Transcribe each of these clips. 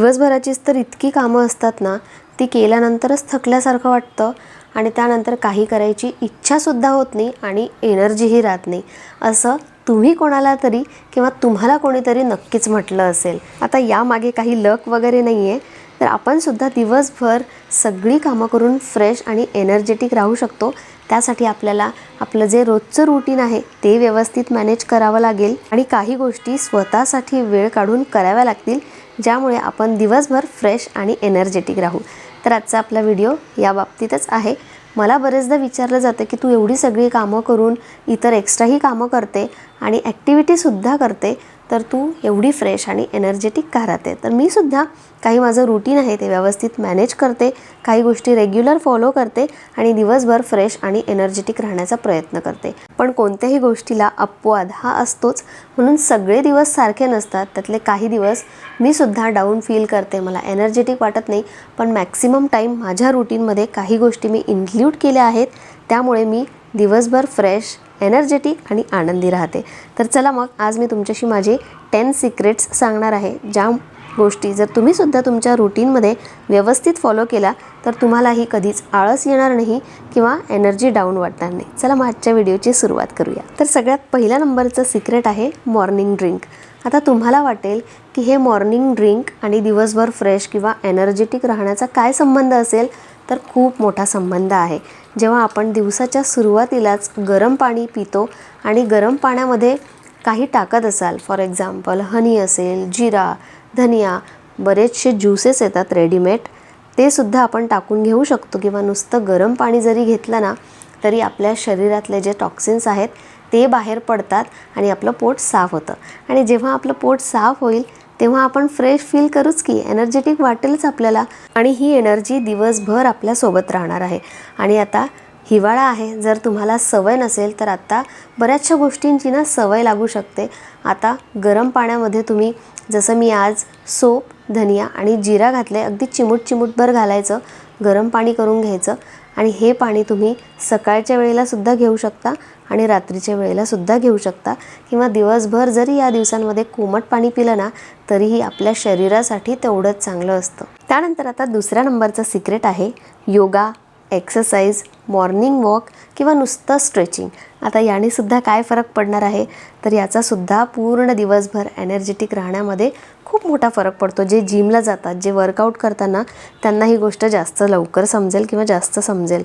दिवसभराचीच तर इतकी कामं असतात ना ती केल्यानंतरच थकल्यासारखं वाटतं आणि त्यानंतर काही करायची इच्छासुद्धा होत नाही आणि एनर्जीही राहत नाही. असं तुम्ही कोणाला तरी किंवा तुम्हाला कोणीतरी नक्कीच म्हटलं असेल. आता यामागे काही लक वगैरे नाही आहे तर आपण सुद्धा दिवसभर सगळी कामं करून फ्रेश आणि एनर्जेटिक राहू शकतो. त्यासाठी आपल्याला आपलं जे रोजचं रुटीन आहे ते व्यवस्थित मॅनेज करावं लागेल आणि काही गोष्टी स्वतःसाठी वेळ काढून कराव्या लागतील. ज्यामुळे आपण दिवसभर फ्रेश आणि एनर्जेटिक राहू. तर आजचा आपला व्हिडिओ या बाबतीतच आहे. मला बरेचदा विचारलं जातं की तू एवढी सगळी कामं करून इतर एक्स्ट्राही कामं करते आणि ॲक्टिव्हिटीसुद्धा करते. तर तू एवढी फ्रेश आणि एनर्जेटिक का राहते? तर मी सुद्धा काही माझं रुटीन आहे ते व्यवस्थित मॅनेज करते काही गोष्टी रेग्युलर फॉलो करते आणि दिवसभर फ्रेश आणि एनर्जेटिक राहण्याचा प्रयत्न करते. पण कोणत्याही गोष्टीला अपवाद हा असतोच. म्हणून सगळे दिवस सारखे नसतात. त्यातले काही दिवस मी सुद्धा डाऊन फील करते. मला एनर्जेटिक वाटत नाही. पण मॅक्सिमम टाईम माझ्या रुटीनमध्ये काही गोष्टी मी इन्क्ल्यूड केल्या आहेत. त्यामुळे मी दिवसभर फ्रेश एनर्जेटिक आणि आनंदी राहते. तर चला मग आज मी तुमच्याशी माझे टेन सिक्रेट्स सांगणार आहे. ज्या गोष्टी जर तुम्हीसुद्धा तुमच्या रुटीनमध्ये व्यवस्थित फॉलो केला तर तुम्हालाही कधीच आळस येणार नाही किंवा एनर्जी डाऊन वाटणार नाही. चला मग आजच्या व्हिडिओची सुरुवात करूया. तर सगळ्यात पहिल्या नंबरचं सिक्रेट आहे मॉर्निंग ड्रिंक आता तुम्हाला वाटेल की हे मॉर्निंग ड्रिंक आणि दिवसभर फ्रेश किंवा एनर्जेटिक राहण्याचा काय संबंध असेल? तर खूप मोठा संबंध आहे. जेव्हा आपण दिवसाच्या सुरुवातीलाच गरम पाणी पितो आणि गरम पाण्यामध्ये काही टाकत असाल फॉर एक्झाम्पल हनी असेल जिरा धनिया बरेचसे ज्युसेस येतात रेडीमेड ते सुद्धा आपण टाकून घेऊ शकतो किंवा नुसतं गरम पाणी जरी घेतलं ना तरी आपल्या शरीरातले जे टॉक्सिन्स आहेत ते बाहेर पडतात आणि आपलं पोट साफ होतं. आणि जेव्हा आपलं पोट साफ होईल तेव्हा आपण फ्रेश फील करूच की एनर्जेटिक वाटेलच आपल्याला आणि ही एनर्जी दिवसभर आपल्यासोबत राहणार आहे. आणि आता हिवाळा आहे. जर तुम्हाला सवय नसेल तर आता बऱ्याचशा गोष्टींची ना सवय लागू शकते. आता गरम पाण्यामध्ये तुम्ही जसं मी आज सोप धनिया आणि जिरा घातले अगदी चिमूट चिमूटभर घालायचं गरम पाणी करून घ्यायचं आणि हे पाणी तुम्ही सकाळच्या वेळेला सुद्धा घेऊ शकता. आणि रात्रीच्या वेळेला सुद्धा घेऊ शकता. किंवा दिवसभर जरी या दिवसांमध्ये कोमट पाणी पिलं ना तरीही आपल्या शरीरासाठी तेवढंच चांगलं असतं. त्यानंतर आता दुसऱ्या नंबरचं सिक्रेट आहे योगा एक्सरसाइज मॉर्निंग वॉक किंवा नुसतं स्ट्रेचिंग आता यानेसुद्धा काय फरक पडणार आहे? तर याचासुद्धा पूर्ण दिवसभर एनर्जेटिक राहण्यामध्ये खूप मोठा फरक पडतो. जे जिमला जातात जे वर्कआउट करताना त्यांना ही गोष्ट जास्त लवकर समजेल किंवा जास्त समजेल.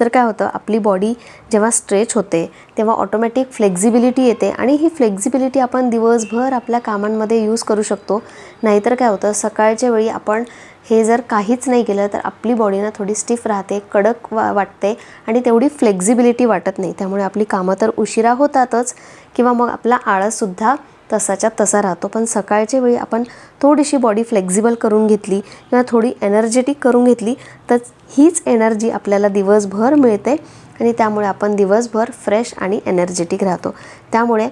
तर काय होतं आपली बॉडी जेव्हा स्ट्रेच होते तेव्हा ऑटोमॅटिक फ्लेक्झिबिलिटी येते आणि ही फ्लेक्झिबिलिटी आपण दिवसभर आपल्या कामांमध्ये यूज करू शकतो. नाहीतर काय होतं सकाळच्या वेळी आपण हे जर काहीच नाही केलं तर आपली बॉडी ना थोडी स्टिफ राहते कडक वा वाटते आणि तेवढी फ्लेक्झिबिलिटी वाटत नाही. त्यामुळे आपली कामं तर उशिरा होतातच किंवा मग आपला आळससुद्धा तसाच्या तसा राहतो. पण सकाळच्या वेळी आपण थोडीशी बॉडी फ्लेक्झिबल करून घेतली किंवा थोडी एनर्जेटिक करून घेतली तर हीच एनर्जी आपल्याला दिवसभर मिळते आणि त्यामुळे आपण दिवसभर फ्रेश आणि एनर्जेटिक राहतो. त्यामुळे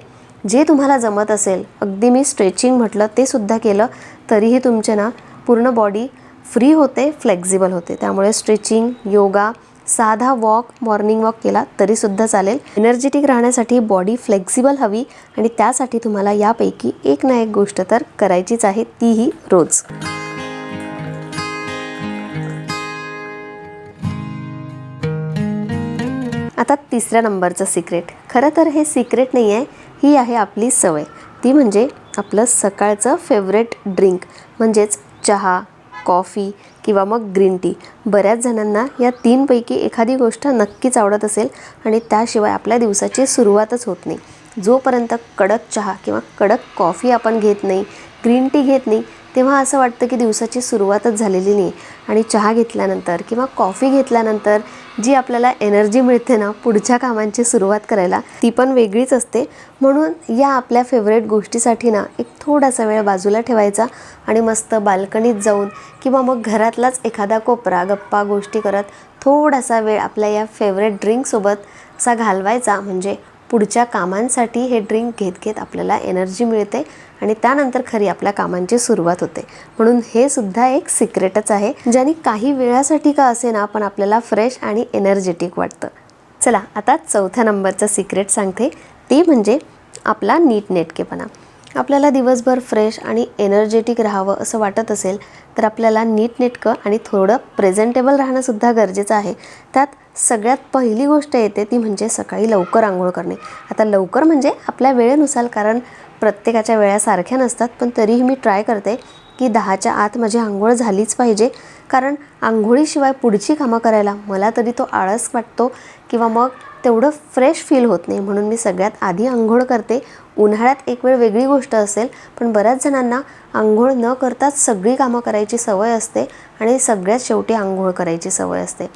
जे तुम्हाला जमत असेल अगदी मी स्ट्रेचिंग म्हटलं ते सुद्धा केलं तरीही तुमचे ना पूर्ण बॉडी फ्री होते फ्लेक्झिबल होते. त्यामुळे स्ट्रेचिंग योगा साधा वॉक मॉर्निंग वॉक केला तरीसुद्धा चालेल. एनर्जेटिक राहण्यासाठी बॉडी फ्लेक्झिबल हवी आणि त्यासाठी तुम्हाला यापैकी एक ना एक गोष्ट तर करायचीच आहे तीही रोज. आता तिसऱ्या नंबरचं सिक्रेट खरं तर हे सिक्रेट नाही आहे ही आहे आपली सवय. ती म्हणजे आपलं सकाळचं फेवरेट ड्रिंक म्हणजेच चहा कॉफी किंवा मग ग्रीन टी. बऱ्याच जणांना या तीनपैकी एखादी गोष्ट नक्कीच आवडत असेल आणि त्याशिवाय आपल्या दिवसाची सुरुवातच होत नाही. जोपर्यंत कडक चहा किंवा कडक कॉफी आपण घेत नाही ग्रीन टी घेत नाही तेव्हा असं वाटतं की दिवसाची सुरुवातच झालेली नाही. आणि चहा घेतल्यानंतर किंवा कॉफी घेतल्यानंतर जी आपल्याला एनर्जी मिळते ना पुढच्या कामांची सुरुवात करायला ती पण वेगळीच असते. म्हणून या आपल्या फेवरेट गोष्टीसाठी ना एक थोडासा वेळ बाजूला ठेवायचा आणि मस्त बाल्कनीत जाऊन किंवा मग घरातलाच एखादा कोपरा गप्पा गोष्टी करत थोडासा वेळ आपल्या या फेवरेट ड्रिंकसोबत असा घालवायचा. म्हणजे पुढच्या कामांसाठी हे ड्रिंक घेत घेत आपल्याला एनर्जी मिळते आणि त्यानंतर खरी आपल्या कामांची सुरुवात होते. म्हणून हे सुद्धा एक सिक्रेटच आहे ज्याने काही वेळासाठी का असे ना पण आपल्याला फ्रेश आणि एनर्जेटिक वाटतं. चला आता चौथ्या नंबरचं सिक्रेट सांगते. ते म्हणजे आपला नीटनेटकेपणा आपल्याला दिवसभर फ्रेश आणि एनर्जेटिक राहावं असं वाटत असेल तर आपल्याला नीटनेटकं आणि थोडं प्रेझेंटेबल राहणंसुद्धा गरजेचं आहे. त्यात सगळ्यात पहिली गोष्ट येते ती म्हणजे सकाळी लवकर आंघोळ करणे. आता लवकर म्हणजे आपल्या वेळेनुसार कारण प्रत्येकाच्या वेळा सारख्या नसतात पण तरीही मी ट्राय करते की दहाच्या आत माझी आंघोळ झालीच पाहिजे. कारण आंघोळीशिवाय पुढची कामं करायला मला तरी तो आळस वाटतो किंवा मग तेवढं फ्रेश फील होत नाही. म्हणून मी सगळ्यात आधी आंघोळ करते. उन्हाळ्यात एक वेळ वेगळी गोष्ट असेल पण बऱ्याच जणांना आंघोळ न करताच सगळी कामं करायची सवय असते आणि सगळ्यात शेवटी आंघोळ करायची सवय असते.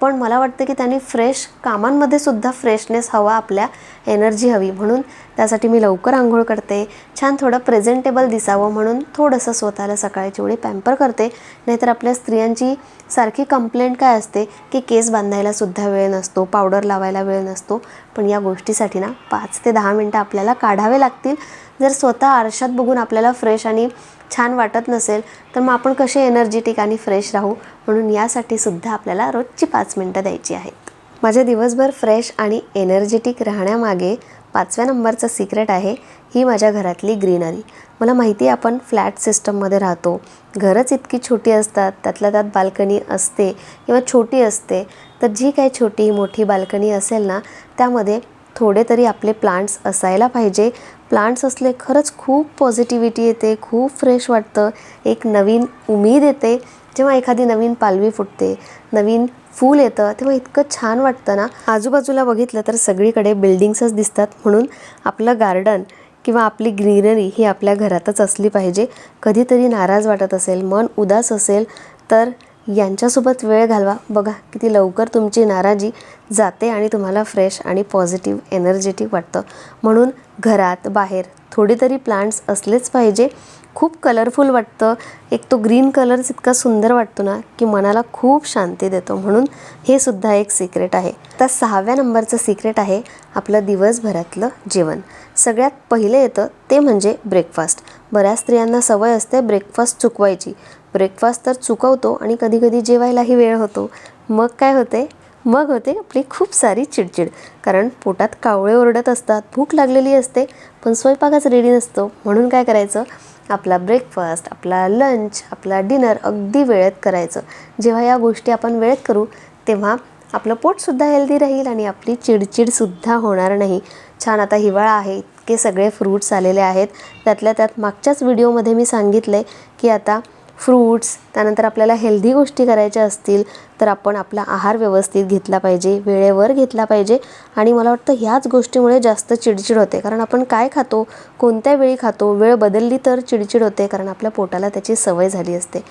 पण मला वाटतं की त्यांनी फ्रेश कामांमध्ये सुद्धा फ्रेशनेस हवा आपल्या एनर्जी हवी. म्हणून त्यासाठी मी लवकर आंघोळ करते. छान थोडं प्रेझेंटेबल दिसावं म्हणून थोडंसं स्वतःला सकाळची वेळी पॅम्पर करते. नाहीतर आपल्या स्त्रियांची सारखी कंप्लेंट काय असते की केस बांधायला सुद्धा वेळ नसतो पावडर लावायला वेळ नसतो. पण या गोष्टीसाठी ना पाच ते दहा मिनटं आपल्याला काढावे लागतील. जर स्वतः आरशात बघून आपल्याला फ्रेश आणि छान वाटत नसेल तर मग आपण कसे एनर्जेटिक आणि फ्रेश राहू? म्हणून यासाठी सुद्धा आपल्याला रोजची पाच मिनटं द्यायची आहेत. माझ्या दिवसभर फ्रेश आणि एनर्जेटिक राहण्यामागे पाचव्या नंबरचं सिक्रेट आहे ही माझ्या घरातली ग्रीनरी मला माहिती आहे आपण फ्लॅट सिस्टममध्ये राहतो. घरच इतकी छोटी असतात त्यातल्या त्यात बाल्कनी असते किंवा छोटी असते तर जी काही छोटी मोठी बाल्कनी असेल ना त्यामध्ये थोडे तरी आपले प्लांट्स असायला पाहिजे. प्लांट्स असले खरंच खूप पॉझिटिव्हिटी येते खूप फ्रेश वाटतं. एक नवीन उमेद येते जेव्हा एखादी नवीन पालवी फुटते नवीन फूल येतं तेव्हा इतकं छान वाटतं ना. आजूबाजूला बघितलं तर सगळीकडे बिल्डिंग्सच दिसतात. म्हणून आपलं गार्डन किंवा आपली ग्रीनरी ही आपल्या घरातच असली पाहिजे. कधीतरी नाराज वाटत असेल मन उदास असेल तर यांच्यासोबत वेळ घालवा. बघा किती लवकर तुमची नाराजी जाते आणि तुम्हाला फ्रेश आणि पॉझिटिव्ह एनर्जेटिक वाटतं. म्हणून घरात बाहेर थोडीतरी प्लांट्स असलेच पाहिजे. खूप कलरफुल वाटतं. एक तो ग्रीन कलर्स इतका सुंदर वाटतो ना की मनाला खूप शांती देतो. म्हणून हे सुद्धा एक सिक्रेट आहे. तर सहाव्या नंबरचं सिक्रेट आहे आपलं दिवसभरातलं जेवण. सगळ्यात पहिलं येतं ते म्हणजे ब्रेकफास्ट बऱ्याच स्त्रियांना सवय असते ब्रेकफास्ट चुकवायची. ब्रेकफास्ट तर चुकवतो आणि कधीकधी जेवायलाही वेळ होतो. मग काय होते? मग होते आपली खूप सारी चिडचिड. कारण पोटात कावळे ओरडत असतात भूक लागलेली असते पण स्वयंपाकच रेडी नसतो. म्हणून काय करायचं? आपला ब्रेकफास्ट आपला लंच आपला डिनर अगदी वेळेत करायचं. जेव्हा या गोष्टी आपण वेळेत करू तेव्हा आपलं पोटसुद्धा हेल्दी राहील आणि आपली चिडचिडसुद्धा होणार नाही. छान आता हिवाळा आहे इतके सगळे फ्रूट्स आलेले आहेत. त्यातल्या त्यात मागच्याच व्हिडिओमध्ये मी सांगितलं आहे की आता फ्रूट्स त्यानंतर आपल्याला हेल्दी गोष्टी करायच्या असतील तर आपण आपला आहार व्यवस्थित घेतला पाहिजे वेळेवर घेतला पाहिजे. आणि मला वाटतं ह्याच गोष्टीमुळे जास्त चिडचिड होते. कारण आपण काय खातो कोणत्या वेळी खातो वेळ बदलली तर चिडचिड होते कारण आपल्या पोटाला त्याची सवय झाली असते.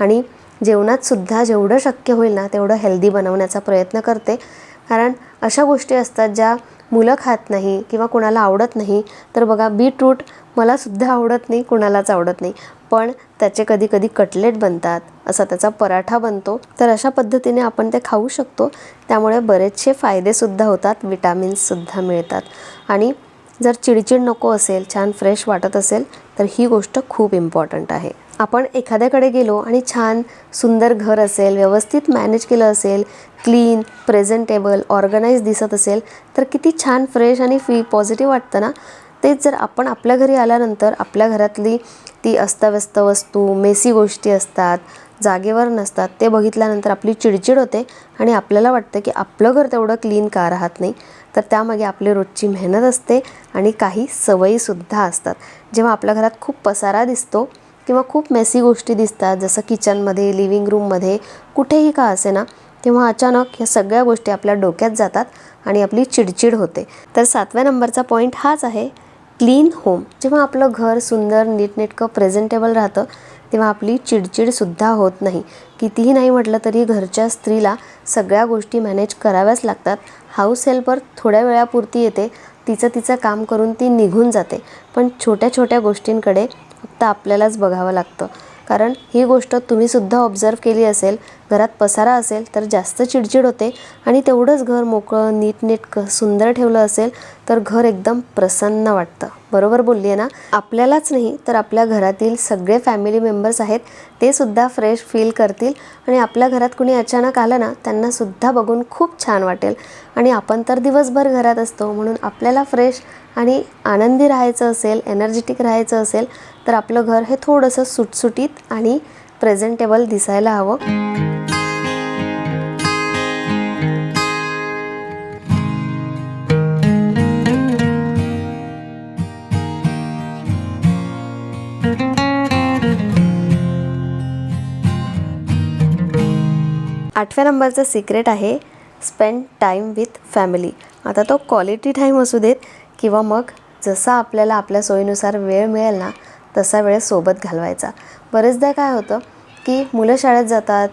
आणि जेवणात सुद्धा जेवढं शक्य होईल ना तेवढं हेल्दी बनवण्याचा प्रयत्न करते. कारण अशा गोष्टी असतात ज्या मुलं खात नाही किंवा कुणाला आवडत नाही. तर बघा बीटरूट मलासुद्धा आवडत नाही कुणालाच आवडत नाही. पण त्याचे कधी कधी कटलेट बनतात. असा त्याचा पराठा बनतो. तर अशा पद्धतीने आपण ते खाऊ शकतो. त्यामुळे बरेचसे फायदेसुद्धा होतात. विटॅमिन्ससुद्धा मिळतात. आणि जर चिडचिड नको असेल छान फ्रेश वाटत असेल तर ही गोष्ट खूप इम्पॉर्टंट आहे. आपण एखाद्याकडे गेलो आणि छान सुंदर घर असेल व्यवस्थित मॅनेज केलं असेल क्लीन प्रेझेंटेबल ऑर्गनाईज दिसत असेल तर किती छान फ्रेश आणि फी पॉझिटिव्ह वाटतं ना? तेच जर आपण आपल्या घरी आल्यानंतर आपल्या घरातली ती अस्ताव्यस्त वस्तू मेसी गोष्टी असतात जागेवर नसतात ते बघितल्यानंतर आपली चिडचिड होते आणि आपल्याला वाटतं की आपलं घर तेवढं क्लीन का राहत नाही. तर त्यामागे आपली रोजची मेहनत असते आणि काही सवयीसुद्धा असतात. जेव्हा आपल्या घरात खूप पसारा दिसतो किंवा खूप मेसी गोष्टी दिसतात जसं किचनमध्ये लिव्हिंग रूममध्ये कुठेही का असे ना तेव्हा अचानक ह्या सगळ्या गोष्टी आपल्या डोक्यात जातात आणि आपली चिडचिड होते. तर सातव्या नंबरचा पॉईंट हाच आहे. Clean home. जेव्हा आपलं घर सुंदर नीटनेटकं प्रेझेंटेबल राहतं तेव्हा आपली चिडचिडसुद्धा होत नाही. कितीही नाही म्हटलं तरी घरच्या स्त्रीला सगळ्या गोष्टी मॅनेज कराव्याच लागतात. हाऊस हेल्पर थोड्या वेळापुरती येते तिचं तिचं काम करून ती निघून जाते. पण छोट्या छोट्या गोष्टींकडे फक्त आपल्यालाच बघावं लागतं. कारण ही गोष्ट तुम्हीसुद्धा ऑब्झर्व केली असेल घरात पसारा असेल तर जास्त चिडचिड होते आणि तेवढंच घर मोकळं नीटनेटकं सुंदर ठेवलं असेल तर घर एकदम प्रसन्न वाटतं. बरोबर बोलली आहे ना? आपल्यालाच नाही तर आपल्या घरातील सगळे फॅमिली मेंबर्स आहेत ते सुद्धा फ्रेश फील करतील आणि आपल्या घरात कुणी अचानक आलं ना त्यांनासुद्धा बघून खूप छान वाटेल. आणि आपण तर दिवसभर घरात असतो म्हणून आपल्याला फ्रेश आणि आनंदी राहायचं असेल एनर्जेटिक राहायचं असेल तर आपलं घर हे थोडंसं सुटसुटीत आणि प्रेझेंटेबल दिसायला हवं. आठव्या नंबरचं सिक्रेट आहे स्पेंड टाईम विथ फॅमिली. आता तो क्वालिटी टाईम असू देत किंवा मग जसा आपल्याला आपल्या सोयीनुसार वेळ मिळेल ना तसा वेळ सोबत घालवायचा. बरेचदा काय होतं की मुलं शाळेत जातात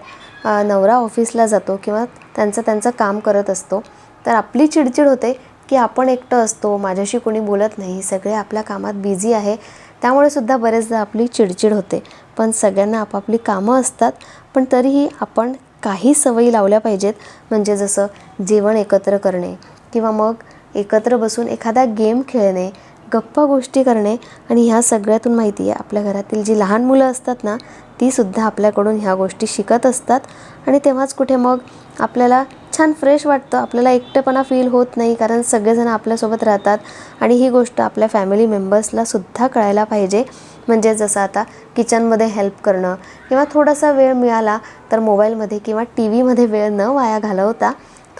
नवरा ऑफिसला जातो किंवा त्यांचं त्यांचं काम करत असतो. तर आपली चिडचिड होते की आपण एकटं असतो माझ्याशी कोणी बोलत नाही सगळे आपल्या कामात बिझी आहे. त्यामुळे सुद्धा बरेचदा आपली चिडचिड होते. पण सगळ्यांना आपापली कामं असतात. पण तरीही आपण काही सवयी लावल्या पाहिजेत. म्हणजे जसं जेवण एकत्र करणे किंवा मग एकत्र बसून एखादा गेम खेळणे गप्पा गोष्टी करणे आणि ह्या सगळ्यातून माहिती आहे आपल्या घरातील जी लहान मुलं असतात ना तीसुद्धा आपल्याकडून ह्या गोष्टी शिकत असतात. आणि तेव्हाच कुठे मग आपल्याला छान फ्रेश वाटतं आपल्याला एकटेपणा फील होत नाही कारण सगळेजण आपल्यासोबत राहतात. आणि ही गोष्ट आपल्या फॅमिली मेंबर्सला सुद्धा कळायला पाहिजे. म्हणजे जसं आता किचनमध्ये हेल्प करणं किंवा थोडासा वेळ मिळाला तर मोबाईलमध्ये किंवा टी व्हीमध्ये वेळ न वाया घालवता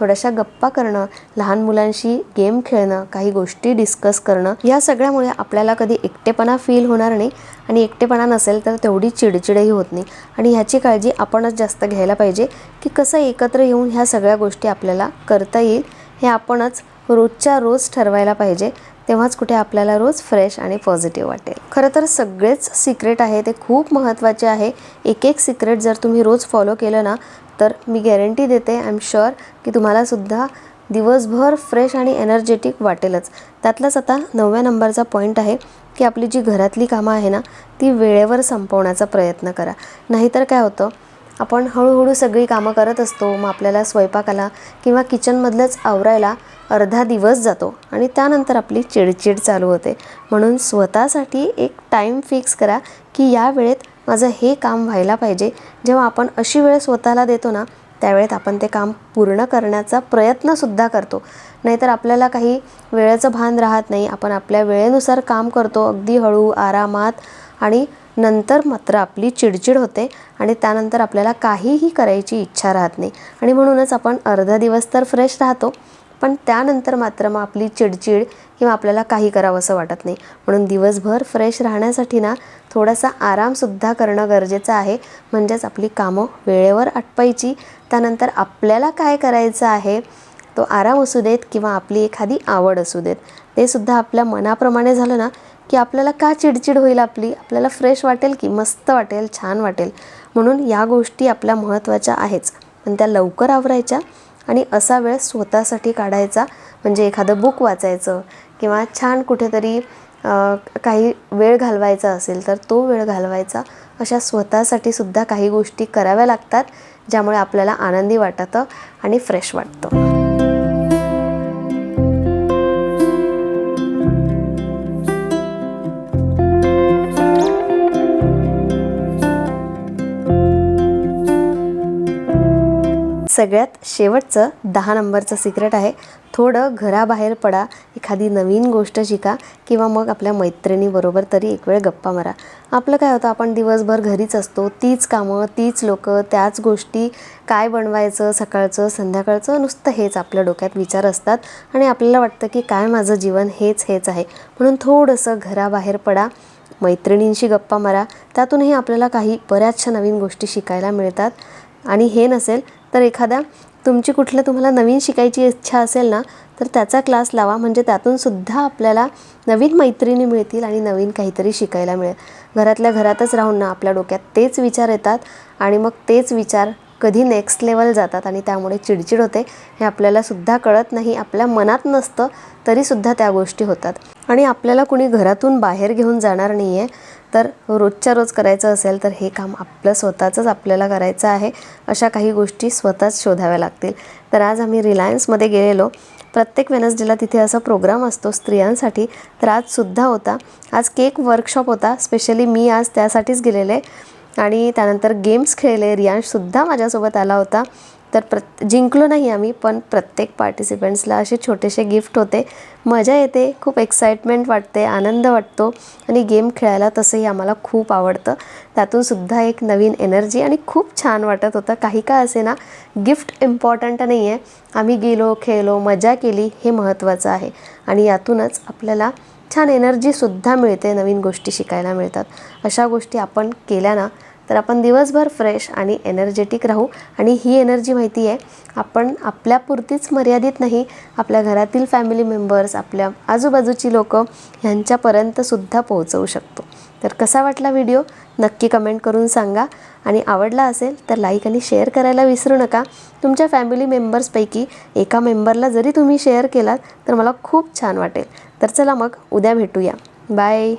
थोड्याशा गप्पा करणं लहान मुलांशी गेम खेळणं काही गोष्टी डिस्कस करणं या सगळ्यामुळे आपल्याला कधी एकटेपणा फील होणार नाही आणि एकटेपणा नसेल तर तेवढी चिडचिडही होत नाही. आणि ह्याची काळजी आपणच जास्त घ्यायला पाहिजे की कसं एकत्र येऊन ह्या सगळ्या गोष्टी आपल्याला करता येईल हे आपणच रोजच्या रोज ठरवायला पाहिजे. तेव्हाच कुठे आपल्याला रोज फ्रेश आणि पॉझिटिव्ह वाटेल. खरं तर सगळेच सिक्रेट आहे ते खूप महत्त्वाचे आहे. एक एक सिक्रेट जर तुम्ही रोज फॉलो केलं ना तर मी गॅरंटी देते आय एम शुअर की तुम्हालासुद्धा दिवसभर फ्रेश आणि एनर्जेटिक वाटेलच. त्यातलाच आता नवव्या नंबरचा पॉईंट आहे की आपली जी घरातली कामं आहे ना ती वेळेवर संपवण्याचा प्रयत्न करा. नाहीतर काय होतं आपण हळूहळू सगळी कामं करत असतो मग आपल्याला स्वयंपाकाला किंवा किचनमधलंच आवरायला अर्धा दिवस जातो आणि त्यानंतर आपली चिडचिड चालू होते. म्हणून स्वतःसाठी एक टाईम फिक्स करा की या वेळेत माझं हे काम व्हायला पाहिजे. जेव्हा आपण अशी वेळ स्वतःला देतो ना त्यावेळेत आपण ते काम पूर्ण करण्याचा प्रयत्नसुद्धा करतो. नाहीतर आपल्याला काही वेळेचं भान राहत नाही. आपण आपल्या वेळेनुसार काम करतो अगदी हळू आरामात आणि नंतर मात्र आपली चिडचिड होते आणि त्यानंतर आपल्याला काहीही करायची इच्छा राहत नाही. आणि म्हणूनच आपण अर्धा दिवस तर फ्रेश राहतो पण त्यानंतर मात्र मग आपली चिडचिड किंवा आपल्याला काही करावंसं वाटत नाही. म्हणून दिवसभर फ्रेश राहण्यासाठी ना थोडासा आरामसुद्धा करणं गरजेचं आहे. म्हणजेच आपली कामं वेळेवर आटपायची त्यानंतर आपल्याला काय करायचं आहे तो आराम असू देत किंवा आपली एखादी आवड असू देत ते सुद्धा आपल्या मनाप्रमाणे झालं ना की आपल्याला का चिडचिड होईल आपली? आपल्याला फ्रेश वाटेल की मस्त वाटेल छान वाटेल? म्हणून या गोष्टी आपल्या महत्त्वाच्या आहेच. पण त्या लवकर आवरायच्या आणि असा वेळ स्वतःसाठी काढायचा. म्हणजे एखादं बुक वाचायचं किंवा छान कुठेतरी काही वेळ घालवायचा असेल तर तो वेळ घालवायचा. अशा स्वतःसाठी सुद्धा काही गोष्टी कराव्या लागतात ज्यामुळे आपल्याला आनंदी वाटतं आणि फ्रेश वाटतं. सगळ्यात शेवटचं दहा नंबरचं सिक्रेट आहे. थोडं घराबाहेर पडा एखादी नवीन गोष्ट शिका किंवा मग आपल्या मैत्रिणीबरोबर तरी एक वेळ गप्पा मारा. आपलं काय होतं आपण दिवसभर घरीच असतो तीच कामं तीच लोकं त्याच गोष्टी काय बनवायचं सकाळचं संध्याकाळचं नुसतं हेच आपल्या डोक्यात विचार असतात आणि आपल्याला वाटतं की काय माझं जीवन हेच हेच आहे. म्हणून थोडंसं घराबाहेर पडा मैत्रिणींशी गप्पा मारा त्यातूनही आपल्याला काही बऱ्याचशा नवीन गोष्टी शिकायला मिळतात. आणि हे नसेल तर एखाद्या तुमची कुठलं तुम्हाला नवीन शिकायची इच्छा असेल ना तर त्याचा क्लास लावा. म्हणजे त्यातून सुद्धा आपल्याला नवीन मैत्रिणी मिळतील आणि नवीन काहीतरी शिकायला मिळेल. घरातल्या घरातच राहून ना आपल्या डोक्यात तेच विचार येतात आणि मग तेच विचार कधी नेक्स्ट लेवल जातात आणि त्यामुळे चिडचिड होते. हे आपल्याला सुद्धा कळत नाही आपल्या मनात नसतं तरीसुद्धा त्या गोष्टी होतात. आणि आपल्याला कुणी घरातून बाहेर घेऊन जाणार नाही आहे तर रोजच्या रोज करायचं असेल तर हे काम आपलं स्वतःचंच आपल्याला करायचं आहे अशा काही गोष्टी स्वतःच शोधाव्या लागतील. तर आज आम्ही रिलायन्समध्ये गेलेलो. प्रत्येक वेनसडेला तिथे असा प्रोग्राम असतो स्त्रियांसाठी. तर आजसुद्धा होता. आज केक वर्कशॉप होता. स्पेशली मी आज त्यासाठीच गेलेले. आणि त्यानंतर गेम्स खेळले. रियांशसुद्धा माझ्यासोबत आला होता. तर प्रत जिंकलो नाही आम्ही पण प्रत्येक पार्टिसिपंट्सला असे छोटेसे गिफ्ट होते. मजा येते खूप एक्साइटमेंट वाटते आनंद वाटतो आणि गेम खेळायला तसंही आम्हाला खूप आवडतं. त्यातून सुद्धा एक नवीन एनर्जी आणि खूप छान वाटत होतं. काही का असे ना गिफ्ट इम्पॉर्टंट नाही आहे आम्ही गेलो खेळलो मजा केली हे महत्त्वाचं आहे. आणि यातूनच आपल्याला छान एनर्जीसुद्धा मिळते नवीन गोष्टी शिकायला मिळतात. अशा गोष्टी आपण केल्या ना तर आपण दिवसभर फ्रेश आणि एनर्जेटिक राहू. आणि ही एनर्जी माहिती आहे आपण आपल्यापुरतीच मर्यादित नाही. आपल्या घरातील फॅमिली मेंबर्स आपल्या आजूबाजूची लोकं ह्यांच्यापर्यंतसुद्धा पोहोचवू शकतो. तर कसा वाटला व्हिडिओ नक्की कमेंट करून सांगा. आणि आवडला असेल तर लाईक आणि शेअर करायला विसरू नका. तुमच्या फॅमिली मेंबर्सपैकी एका मेंबरला जरी तुम्ही शेअर केलात तर मला खूप छान वाटेल. तर चला मग उद्या भेटूया. बाय